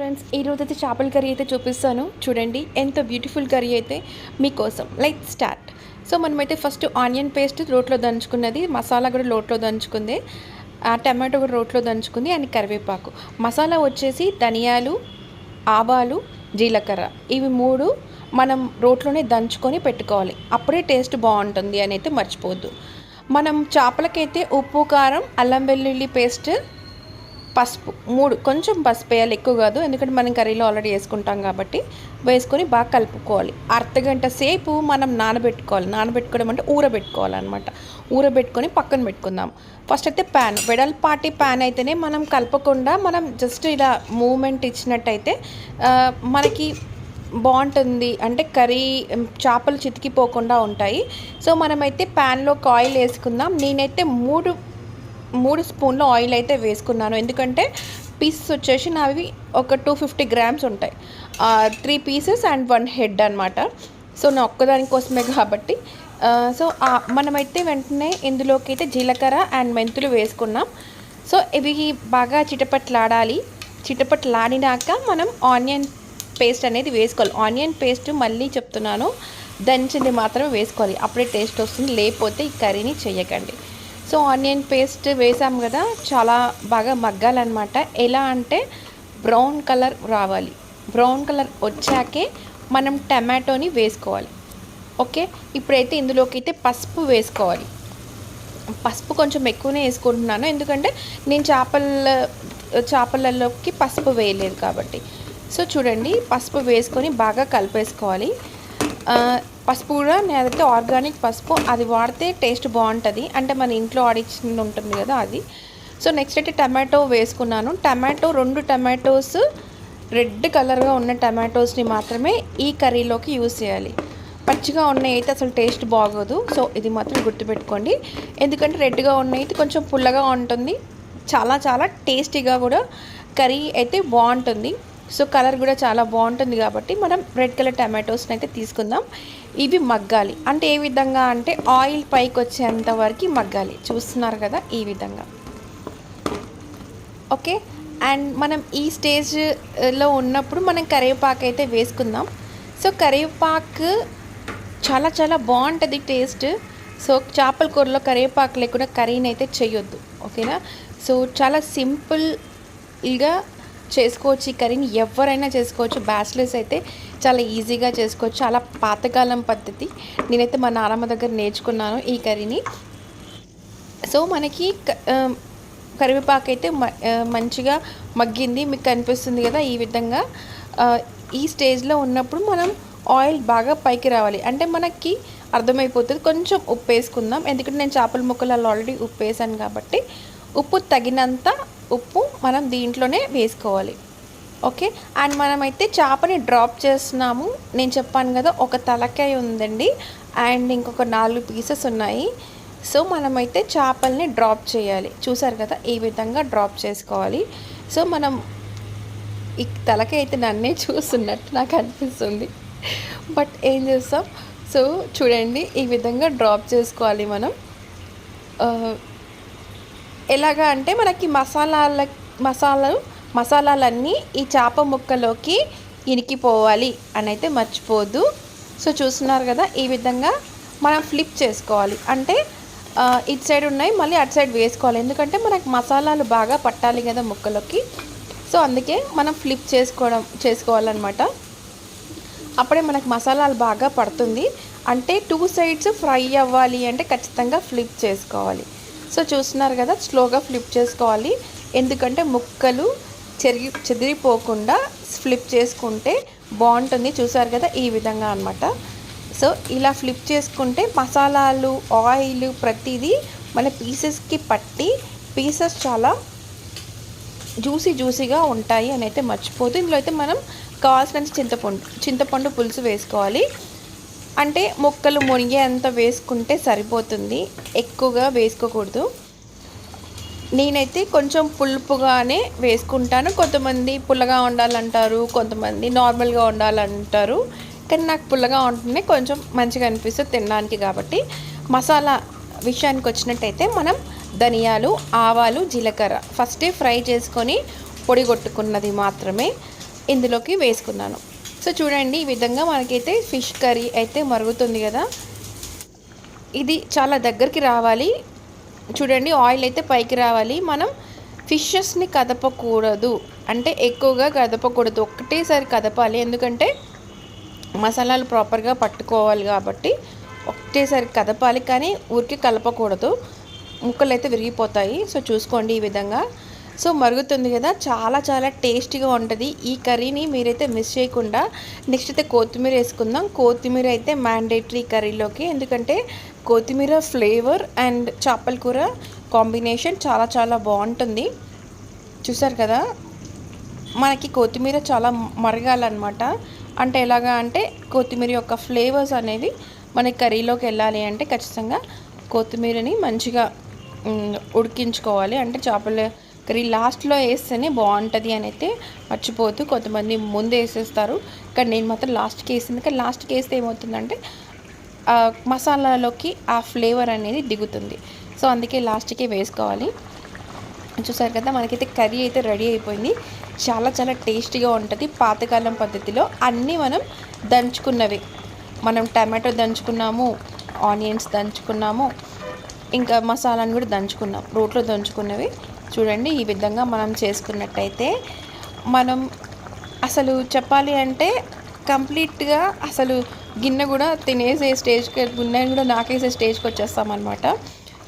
Friends ఈరోజు అయితే చేపల కర్రీ అయితే చూపిస్తాను. చూడండి ఎంత బ్యూటిఫుల్ కర్రీ అయితే మీకోసం. లైట్ స్టార్ట్ సో మనమైతే ఫస్ట్ ఆనియన్ పేస్ట్ రోట్లో దంచుకున్నది మసాలా కూడా రోట్లో దంచుకుంది ఆ టమాటో కూడా రోట్లో దంచుకుంది అండ్ కరివేపాకు. మసాలా వచ్చేసి ధనియాలు ఆవాలు జీలకర్ర. ఇవి మూడు మనం రోట్లోనే దంచుకొని పెట్టుకోవాలి. అప్పుడే టేస్ట్ బాగుంటుంది అని అయితే మర్చిపోవద్దు. మనం చేపలకైతే ఉప్పు కారం అల్లం వెల్లుల్లి పేస్ట్ పసుపు మూడు కొంచెం పసుపు వేయాలి ఎక్కువ కాదు. ఎందుకంటే మనం కర్రీలో ఆల్రెడీ వేసుకుంటాం కాబట్టి వేసుకొని బాగా కలుపుకోవాలి. అర్ధగంట సేపు మనం నానబెట్టుకోవాలి. నానబెట్టుకోవడం అంటే ఊరబెట్టుకోవాలన్నమాట. ఊరబెట్టుకొని పక్కన పెట్టుకుందాం. ఫస్ట్ అయితే ప్యాన్ వెడల్పాటి ప్యాన్ అయితేనే మనం కలపకుండా మనం జస్ట్ ఇలా మూమెంట్ ఇచ్చినట్టయితే మనకి బాగుంటుంది. అంటే కర్రీ చేపలు చితికిపోకుండా ఉంటాయి. సో మనమైతే ప్యాన్లో కాయిల్ వేసుకుందాం. నేనైతే మూడు మూడు స్పూన్ల ఆయిల్ అయితే వేసుకున్నాను. ఎందుకంటే పీసెస్ వచ్చేసి నావి ఒక టూ ఫిఫ్టీ గ్రామ్స్ ఉంటాయి. Three pieces and one head అనమాట సో నా ఒక్కదాని కోసమే కాబట్టి. సో మనమైతే వెంటనే ఇందులోకి అయితే జీలకర్ర అండ్ మెంతులు వేసుకున్నాం. సో ఇవి బాగా చిటపట్లాడాలి. చిటపట్లాడినాక మనం ఆనియన్ పేస్ట్ అనేది వేసుకోవాలి. ఆనియన్ పేస్ట్ మళ్ళీ చెప్తున్నాను. దంచింది మాత్రమే వేసుకోవాలి. అప్పుడే టేస్ట్ వస్తుంది. లేకపోతే ఈ కర్రీని చేయకండి సో ఆనియన్ పేస్ట్ వేసాం కదా చాలా బాగా మగ్గాలన్నమాట. ఎలా అంటే బ్రౌన్ కలర్ రావాలి. బ్రౌన్ కలర్ వచ్చాకే మనం టమాటోని వేసుకోవాలి. ఓకే? ఇప్పుడైతే ఇందులోకి అయితే పసుపు వేసుకోవాలి. పసుపు కొంచెం ఎక్కువనే వేసుకుంటున్నాను. ఎందుకంటే నేను చేపల చేపలలోకి పసుపు వేయలేదు కాబట్టి. సో చూడండి పసుపు వేసుకొని బాగా కలిపేసుకోవాలి. పసుపు కూడా నేనైతే ఆర్గానిక్ పసుపు. అది వాడితే టేస్ట్ బాగుంటుంది. అంటే మన ఇంట్లో ఆడిచ్చింది ఉంటుంది కదా అది. సో నెక్స్ట్ అయితే టమాటో వేసుకున్నాను. టమాటో రెండు టమాటోస్ రెడ్ కలర్గా ఉన్న టమాటోస్ని మాత్రమే ఈ కర్రీలోకి యూస్ చేయాలి. పచ్చిగా ఉన్నాయి అయితే అసలు టేస్ట్ బాగోదు. సో ఇది మాత్రం గుర్తుపెట్టుకోండి. ఎందుకంటే రెడ్గా ఉన్నాయి అయితే కొంచెం పుల్లగా ఉంటుంది. చాలా చాలా టేస్టీగా కూడా కర్రీ అయితే బాగుంటుంది. సో కలర్ కూడా చాలా బాగుంటుంది కాబట్టి మనం రెడ్ కలర్ టమాటోస్ని అయితే తీసుకుందాం. ఇవి మగ్గాలి. అంటే ఏ విధంగా అంటే ఆయిల్ పైకి వచ్చేంత వరకు మగ్గాలి. చూస్తున్నారు కదా ఈ విధంగా. ఓకే? అండ్ మనం ఈ స్టేజ్లో ఉన్నప్పుడు మనం కరివేపాకు అయితే వేసుకుందాం. సో కరివేపాకు చాలా చాలా బాగుంటుంది టేస్ట్. సో చేపల కూరలో కరివేపాకు లేకుండా కర్రీని అయితే చేయొద్దు. ఓకేనా? సో చాలా సింపుల్గా చేసుకోవచ్చు. ఈ కర్రీని ఎవరైనా చేసుకోవచ్చు. బ్యాచిలర్స్ అయితే చాలా ఈజీగా చేసుకోవచ్చు. చాలా పాతకాలం పద్ధతి. నేనైతే మా నాన్నమ్మ దగ్గర నేర్చుకున్నాను ఈ కర్రీని. సో మనకి క- కరివేపాకు అయితే మ- మంచిగా మగ్గింది. మీకు కనిపిస్తుంది కదా ఈ విధంగా. ఈ స్టేజ్లో ఉన్నప్పుడు మనం ఆయిల్ బాగా పైకి రావాలి. అంటే మనకి అర్థమైపోతుంది. కొంచెం ఉప్పు వేసుకుందాం ఎందుకంటే నేను చేపల ముక్కలలో ఆల్రెడీ ఉప్పు వేసాను కాబట్టి ఉప్పు తగినంత ఉప్పు మనం దీంట్లోనే వేసుకోవాలి. ఓకే? అండ్ మనమైతే చేపని డ్రాప్ చేస్తున్నాము. నేను చెప్పాను కదా ఒక తలకాయ ఉందండి. అండ్ ఇంకొక నాలుగు పీసెస్ ఉన్నాయి. సో మనమైతే చేపల్ని డ్రాప్ చేయాలి. చూసారు కదా ఈ విధంగా డ్రాప్ చేసుకోవాలి. సో మనం ఈ తలకాయ అయితే నన్నే చూస్తున్నట్టు నాకు అనిపిస్తుంది. బట్ ఏం చేస్తాం? సో చూడండి ఈ విధంగా డ్రాప్ చేసుకోవాలి మనం. ఎలాగా అంటే మనకి మసాలాల మసాలాలు మసాలాలన్నీ ఈ చేప ముక్కలోకి ఇనికిపోవాలి అని అయితే మర్చిపోద్దు సో చూస్తున్నారు కదా ఈ విధంగా మనం ఫ్లిప్ చేసుకోవాలి. అంటే ఇటు సైడ్ ఉన్నాయి మళ్ళీ అటు సైడ్ వేసుకోవాలి. ఎందుకంటే మనకి మసాలాలు బాగా పట్టాలి కదా ముక్కలోకి. సో అందుకే మనం ఫ్లిప్ చేసుకోవడం చేసుకోవాలన్నమాట. అప్పుడే మనకు మసాలాలు బాగా పడుతుంది. అంటే టూ సైడ్స్ ఫ్రై అవ్వాలి అంటే ఖచ్చితంగా ఫ్లిప్ చేసుకోవాలి. సో చూస్తున్నారు కదా స్లోగా ఫ్లిప్ చేసుకోవాలి. ఎందుకంటే ముక్కలు చెరిగి చెదిరిపోకుండా ఫ్లిప్ చేసుకుంటే బాగుంటుంది. చూసారు కదా ఈ విధంగా అన్నమాట. సో ఇలా ఫ్లిప్ చేసుకుంటే మసాలాలు ఆయిల్ ప్రతిదీ మన పీసెస్కి పట్టి పీసెస్ చాలా జ్యూసీ జ్యూసీగా ఉంటాయి అని అయితే మర్చిపోదు ఇందులో అయితే మనం కావాల్సినంత చింతపండు చింతపండు పులుసు వేసుకోవాలి. అంటే ముక్కలు మునిగేంత వేసుకుంటే సరిపోతుంది. ఎక్కువగా వేసుకోకూడదు. నేనైతే కొంచెం పులుపుగానే వేసుకుంటాను. కొంతమంది పుల్లగా ఉండాలంటారు కొంతమంది నార్మల్గా ఉండాలంటారు. కానీ నాకు పుల్లగా ఉంటేనే కొంచెం మంచిగా అనిపిస్తుంది తినడానికి కాబట్టి. మసాలా విషయానికి వచ్చినట్టయితే మనం ధనియాలు ఆవాలు జీలకర్ర ఫస్టే ఫ్రై చేసుకొని పొడి కొట్టుకున్నది మాత్రమే ఇందులోకి వేసుకున్నాను. సో చూడండి ఈ విధంగా మనకైతే ఫిష్ కర్రీ అయితే మరుగుతుంది కదా. ఇది చాలా దగ్గరికి రావాలి. చూడండి ఆయిల్ అయితే పైకి రావాలి. మనం ఫిషెస్ని కదపకూడదు. అంటే ఎక్కువగా కదపకూడదు. ఒకటేసారి కదపాలి. ఎందుకంటే మసాలాలు ప్రాపర్గా పట్టుకోవాలి కాబట్టి ఒకటేసారి కదపాలి. కానీ ఊరికి కలపకూడదు. ముక్కలు అయితే విరిగిపోతాయి. సో చూసుకోండి ఈ విధంగా. సో మరుగుతుంది కదా చాలా చాలా టేస్టీగా ఉంటుంది. ఈ కర్రీని మీరైతే మిస్ చేయకుండా నెక్స్ట్ అయితే కొత్తిమీర వేసుకుందాం. కొత్తిమీర అయితే మ్యాండేటరీ కర్రీలోకి ఎందుకంటే కొత్తిమీర ఫ్లేవర్ అండ్ చేపల కూర కాంబినేషన్ చాలా చాలా బాగుంటుంది. చూసారు కదా మనకి కొత్తిమీర చాలా మరగాలన్నమాట. అంటే ఎలాగా అంటే కొత్తిమీర యొక్క ఫ్లేవర్స్ అనేవి మనకి కర్రీలోకి వెళ్ళాలి అంటే ఖచ్చితంగా కొత్తిమీరని మంచిగా ఉడికించుకోవాలి. అంటే చేపలు కర్రీ లాస్ట్లో వేస్తేనే బాగుంటుంది అని అయితే మర్చిపోతూ కొంతమంది ముందు వేసేస్తారు. కానీ నేను మాత్రం లాస్ట్కి వేసింది. కానీ లాస్ట్కి వేస్తే ఏమవుతుందంటే ఆ మసాలాలోకి ఆ ఫ్లేవర్ అనేది దిగుతుంది. సో అందుకే లాస్ట్కి వేసుకోవాలి. చూసారు కదా మనకైతే కర్రీ అయితే రెడీ అయిపోయింది. చాలా చాలా టేస్టీగా ఉంటుంది పాతకాలం పద్ధతిలో. అన్నీ మనం దంచుకున్నవి. మనం టమాటో దంచుకున్నాము ఆనియన్స్ దంచుకున్నాము ఇంకా మసాలాను కూడా దంచుకున్నాం. రోట్లో దంచుకున్నవి. చూడండి ఈ విధంగా మనం చేసుకున్నట్టయితే మనం అసలు చెప్పాలి అంటే కంప్లీట్గా అసలు గిన్నె కూడా తినేసే స్టేజ్కి గిన్నె కూడా నాకేసే స్టేజ్కి వచ్చేస్తామన్నమాట.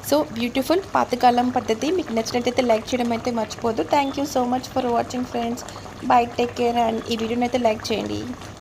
సో బ్యూటిఫుల్ పాతకాలం పద్ధతి. మీకు నచ్చినట్టయితే లైక్ చేయడం అయితే మర్చిపోదు thank you so much for watching friends bye take care and ఈ వీడియోని అయితే లైక్ చేయండి.